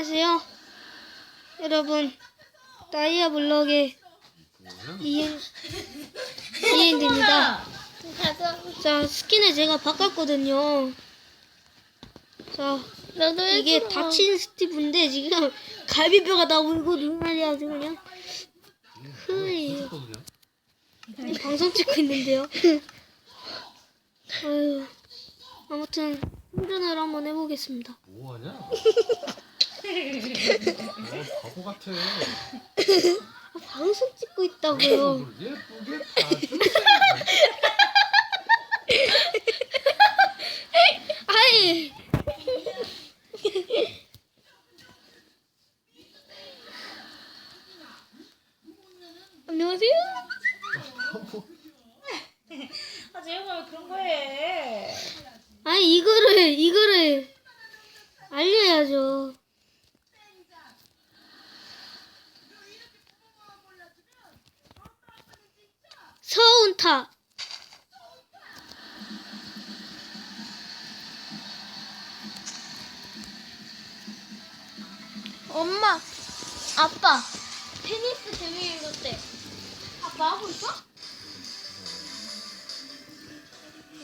안녕하세요. 여러분, 다이아 블럭의 이엔, 이엔드입니다. 자, 스킨을 제가 바꿨거든요. 자, 나도 이게 다친 스티브인데 지금 갈비뼈가 나오고 눈알이 아주 그냥 흐예요. 방송 찍고 있는데요. 아유, 아무튼 충전을 한번 해보겠습니다. 뭐하냐? 어, 바보 같아. 아, 방송 찍고 있다고요. 예쁘게 봐주세요. 아이. 안녕하세요. 아 재영아 왜 그런 거 해? 아니 이거를 이거를 알려야죠. 서운타. 엄마, 아빠, 테니스 재미 어때? 아빠 하고 있어?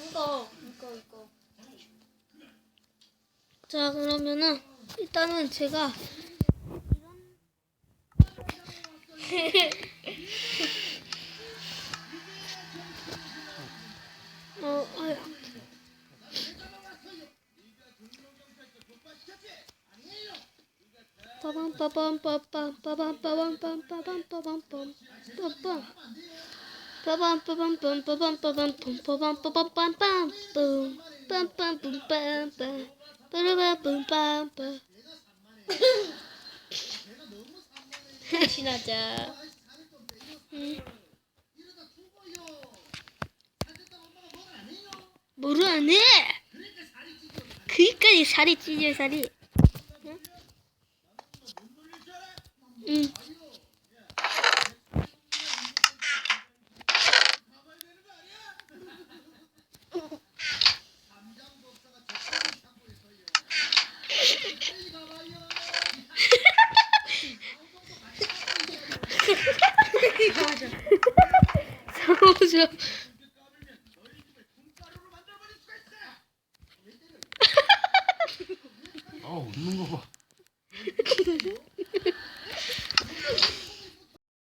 이거, 이거, 이거. 자 그러면은 일단은 제가 어, 빠밤 빠밤 빠밤 빠밤 빠밤 빰 빠밤 빠밤 빰 빠밤 빠밤 빠밤 빰 빠밤 빠밤 빰 빠밤 빠밤 빰빰 뿜 빰빰 뿜빰빰 빠라밤 뿜빰빰 지나자. 뭐를 안 해? 그니까지 살이 찢어 살이. 응? 응. 서우죠. 아 웃는 거 봐.